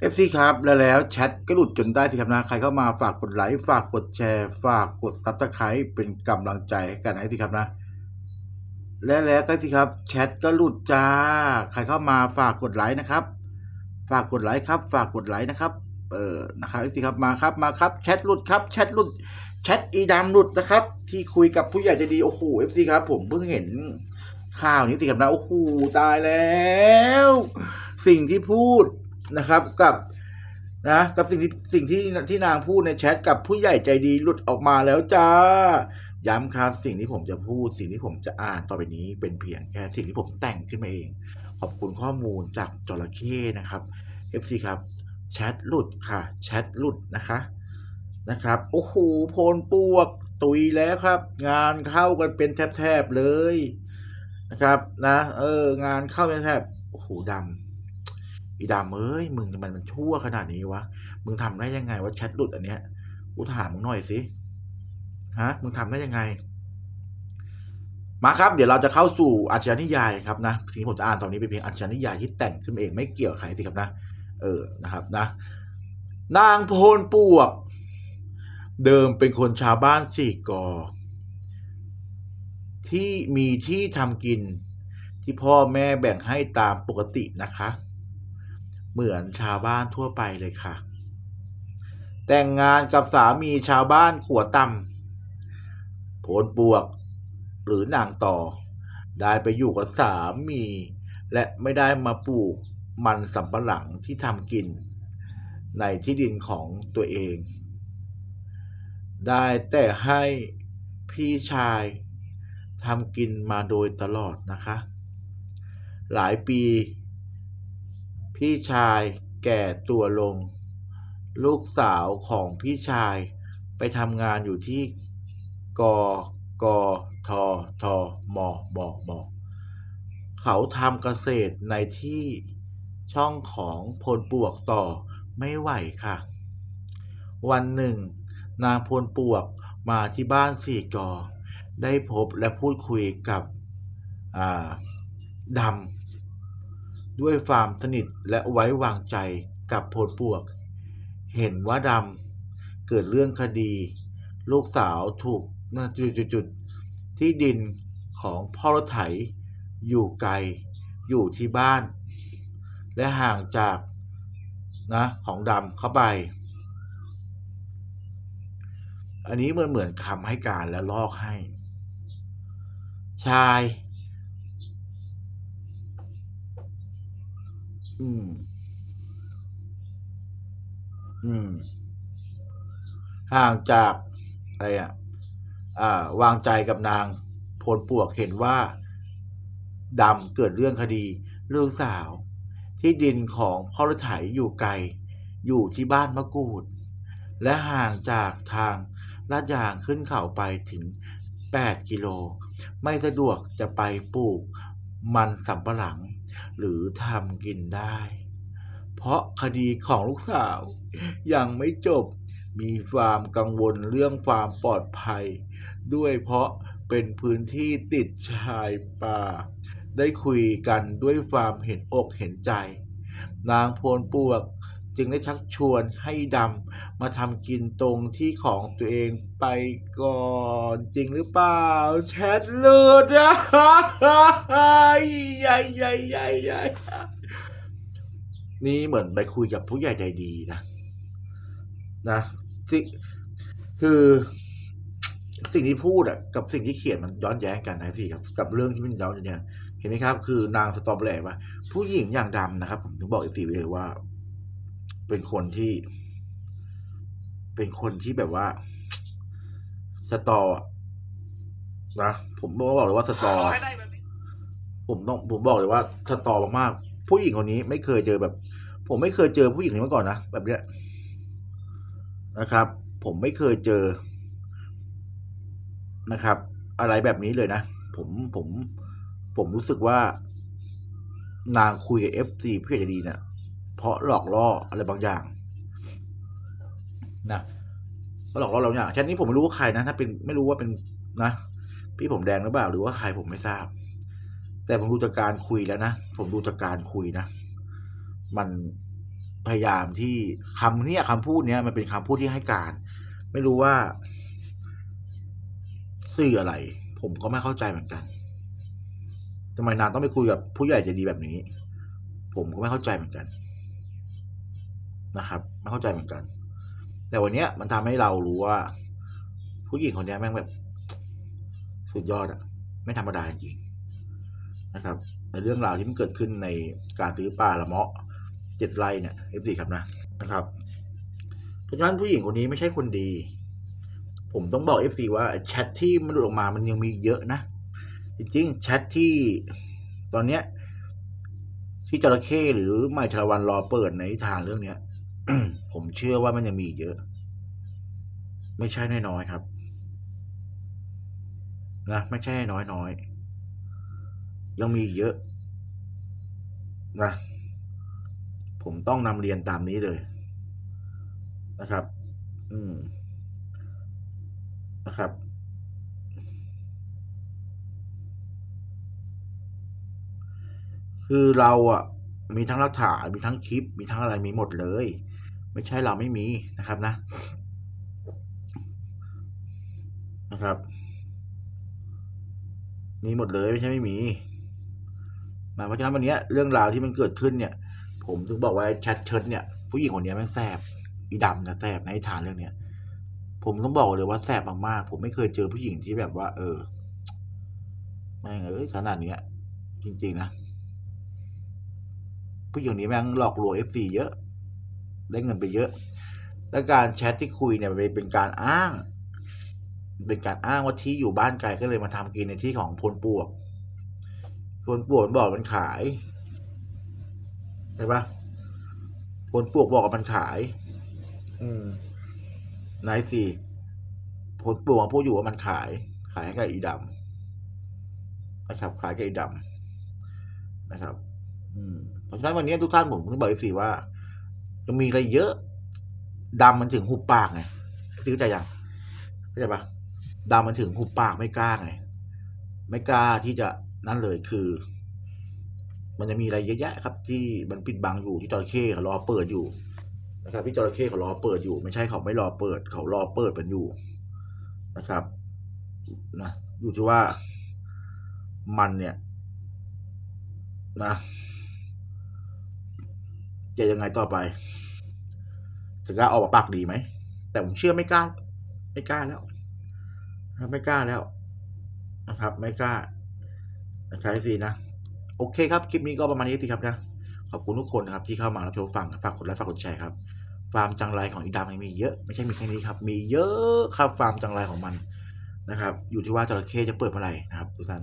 เอฟซีครับแล้วแล้วแชทก็หลุดจนได้สิครับนะใครเข้ามาฝากกดไลค์ฝากกดแชร์ ฝากกดซับสไครป์เป็นกำลังใจให้กันให้สิครับนะ และแล้วก็สิครับแชทก็หลุดจ้าใครเข้ามาฝากกดไลค์นะครับ ฝากกดไลค์ครับ ฝากกดไลค์นะครับ เออนะครับสิครับมาครับมาครับแชทหลุดครับแชทหลุดแชทอีดำหลุดนะครับ ที่คุยกับผู้ใหญ่ใจดีโอ้โหเอฟซีครับ ผมเพิ่งเห็นข่าวนี้สิครับนะโอ้โหตายแล้ว สิ่งที่พูด นะครับกับนะกับสิ่งที่สิ่งที่ที่นางพูดในแชทกับผู้ใหญ่ใจดีหลุดออกมาแล้วจ้า ย้ำครับสิ่งที่ผมจะพูด สิ่งที่ผมจะอ่านต่อไปนี้เป็นเพียงแค่สิ่งที่ผมแต่งขึ้นมาเอง ขอบคุณข้อมูลจากจระเข้นะครับ FC ครับแชทหลุดค่ะแชทหลุดนะคะนะครับโอ้โหโพลปวกตุยแล้วครับ งานเข้ากันเป็นแทบๆเลยนะครับนะเอองานเข้าเป็นแทบโอ้โหดำ อีดำเอ้ยมึงทำไมมันชั่วขนาดนี้วะ มึงทำได้ยังไงว่าแชทหลุดอันเนี้ย กูถามมึงหน่อยสิ ฮะ มึงทำได้ยังไง มาครับ เดี๋ยวเราจะเข้าสู่อาชญานิยายครับนะ สิ่งที่ผมจะอ่านตอนนี้เป็นเพียงอาชญานิยายที่แต่งขึ้นเองไม่เกี่ยวใครสิครับนะ เออ นะครับนะ นางโพนปวก เดิมเป็นคนชาวบ้านสี่กอ ที่มีที่ทำกินที่พ่อแม่แบ่งให้ตามปกตินะคะ เหมือนชาวบ้านทั่วไปเลยค่ะ แต่งงานกับสามีชาวบ้านขัวต่ำโพนปวก หรือนางต่อ ได้ไปอยู่กับสามี และไม่ได้มาปลูกมันสำปะหลังที่ทำกิน ในที่ดินของตัวเอง ได้แต่ให้พี่ชายทำกินมาโดยตลอดนะคะ หลายปี พี่ชายแก่ตัวลง ลูกสาวของพี่ชายไปทำงานอยู่ที่กกททมมมเขาทำเกษตรในที่ช่องของพลปวกต่อไม่ไหวค่ะ วันหนึ่ง นางพลปวกมาที่บ้านสี่กอ ได้พบและพูดคุยกับอ่าดำ ด้วยความสนิทและไว้วางใจกับพลปวก เห็นว่าดำเกิดเรื่องคดี ลูกสาวถูกจุดๆที่ดินของพ่อรถไถ อยู่ไกล อยู่ที่บ้าน และห่างจากนะของดำเข้าไป อันนี้มันเหมือนคำให้การและลอกให้ ชาย อืม อืม ห่างจากอะไรอะ อ่า วางใจกับนางพลปวกเห็นว่าดำเกิดเรื่องคดีลูกสาว ที่ดินของพ่อรถไถอยู่ไกล อยู่ที่บ้านมะกรูด และห่างจากทางลาดยางขึ้นเขาไปถึง 8 กิโล ไม่สะดวกจะไปปลูกมันสำปะหลัง หรือทำกินได้ เพราะคดีของลูกสาว ยังไม่จบมีความกังวลเรื่องความปลอดภัย ด้วยเพราะเป็นพื้นที่ติดชายป่า ได้คุยกันด้วยความเห็นอกเห็นใจ นางโพลปวก จึงได้ชักชวนให้ดำมาทำกินตรงที่ของตัวเองไปก่อนจริงหรือเปล่า แชทเลือดอะใหญ่ใหญ่ใหญ่ใหญ่นี่เหมือนไปคุยกับผู้ใหญ่ใจดีนะ นะสิคือสิ่งที่พูดอะกับสิ่งที่เขียนมันย้อนแย้งกันนะพี่ครับกับเรื่องที่มันย้อนเนี่ย เห็นไหมครับ คือนางสตอเบอร์ว่าผู้หญิงอย่างดำนะครับ ผมถึงบอกอีกสีเลยว่า เป็นคนที่ เป็นคนที่แบบว่า สตออะนะผมบอกเลยว่าสตอขอให้ได้แบบนี้ผมต้องผมบอกเลยว่าสตอมากๆผู้หญิงคนนี้ไม่เคยเจอแบบ ผมไม่เคยเจอผู้หญิงคนนี้มาก่อนนะแบบเนี้ยนะครับ ผมไม่เคยเจอนะครับ อะไรแบบนี้เลยนะผมผมผมรู้สึกว่านางคุยกับเอฟซีเพื่อจะดีเนี่ย เพราะหลอกล่ออะไรบางอย่างนะเพราะหลอกล่อเราอย่างแค่นี้ผมไม่รู้ว่าใครนะถ้าเป็นไม่รู้ว่าเป็นนะ พี่ผมแดงหรือเปล่าหรือว่าใครผมไม่ทราบ แต่ผมดูจากการคุยแล้วนะผมดูจากการคุยนะ มันพยายามที่คำเนี้ยคำพูดเนี้ยมันเป็นคำพูดที่ให้การ ไม่รู้ว่าสื่ออะไร ผมก็ไม่เข้าใจเหมือนกันทำไมนางต้องไปคุยกับผู้ใหญ่ใจดีแบบนี้ ผมก็ไม่เข้าใจเหมือนกัน นะครับไม่เข้าใจเหมือนกัน แต่วันเนี้ยมันทำให้เรารู้ว่า ผู้หญิงคนนี้แม่งแบบ สุดยอดอะไม่ธรรมดาจริงนะครับ ในเรื่องราวที่มันเกิดขึ้นในการซื้อป่าละเมาะเจ็ดไร่เนี่ยเอฟซีครับนะนะครับเพราะฉะนั้นผู้หญิงคนนี้ไม่ใช่คนดี ผมต้องบอกเอฟซีว่าแชทที่มันหลุดออกมามันยังมีเยอะนะ จริงๆแชทที่ตอนเนี้ยที่จระเข้หรือไม่ชาวันรอเปิดในนิทานเรื่องเนี้ย ผมเชื่อว่ามันยังมีอีกเยอะ ไม่ใช่น้อยๆครับนะไม่ใช่น้อยน้อยๆยังมีเยอะนะผมต้องนำเรียนตามนี้เลยนะครับ อืมนะครับ คือเราอะมีทั้งหลักฐานมีทั้งคลิป มีทั้งอะไรมีหมดเลย ไม่ใช่เราไม่มีนะครับนะ นะครับ มีหมดเลยไม่ใช่ไม่มีนะเพราะฉะนั้นวันนี้เรื่องราวที่มันเกิดขึ้นเนี่ย ผมถึงบอกว่าแชทเชิดเนี่ยผู้หญิงคนนี้แม่งแสบอีดำนะแสบในนิทานเรื่องเนี้ยผมต้องบอกเลยว่าแสบมากๆผมไม่เคยเจอผู้หญิงที่แบบว่า เออแม่งเอ้ยขนาดเนี้ย จริง ๆ นะผู้หญิงนนี้แม่งหลอกลวงเอฟซีเยอะ ได้เงินไปเยอะ และการแชทที่คุยเนี่ยมันเป็นการอ้าง เป็นการอ้างว่าที่อยู่บ้านไกลก็เลยมาทำกินในที่ของพลปวกพลปวกมันบอกมันขายใช่ปะพลปวกบอกว่ามันขาย อืมนายสี่พลปวกมันพูดอยู่ว่ามันขาย ขายให้กับอีดำนะครับขายกับอีดำนะครับ อืมเพราะฉะนั้นวันนี้ทุกท่านผมถึงบอกอีสี่ว่า ยังมีอะไรเยอะดำมันถึงหุบปากไงซื้อใจยังเข้าใจปะดำมันถึงหุบปากไม่กล้าไงไม่กล้าที่จะนั่นเลยคือ มันจะมีอะไรเยอะแยะครับ ที่มันปิดบังอยู่ที่จระเข้เขารอเปิดอยู่นะครับที่จระเข้เขารอเปิดอยู่ ไม่ใช่เขาไม่รอเปิด เขารอเปิดมันอยู่นะครับนะอยู่ที่ว่ามันเนี่ย นะ จะยังไงต่อไป จะกล้าออกมาปากดีไหม แต่ผมเชื่อไม่กล้า ไม่กล้าแล้วไม่กล้าแล้วนะครับ ไม่กล้านะครับสินะ โอเคครับ คลิปนี้ก็ประมาณนี้สิครับนะ ขอบคุณทุกคนนะครับที่เข้ามารับชมฟังฝากกดไลค์ฝากกดแชร์ครับ ฟาร์มจังไรของอีดามมีเยอะ ไม่ใช่มีแค่นี้ครับ มีเยอะครับฟาร์มจังไรของมันนะครับ อยู่ที่ว่าจระเข้จะเปิดเมื่อไหร่นะครับทุกท่าน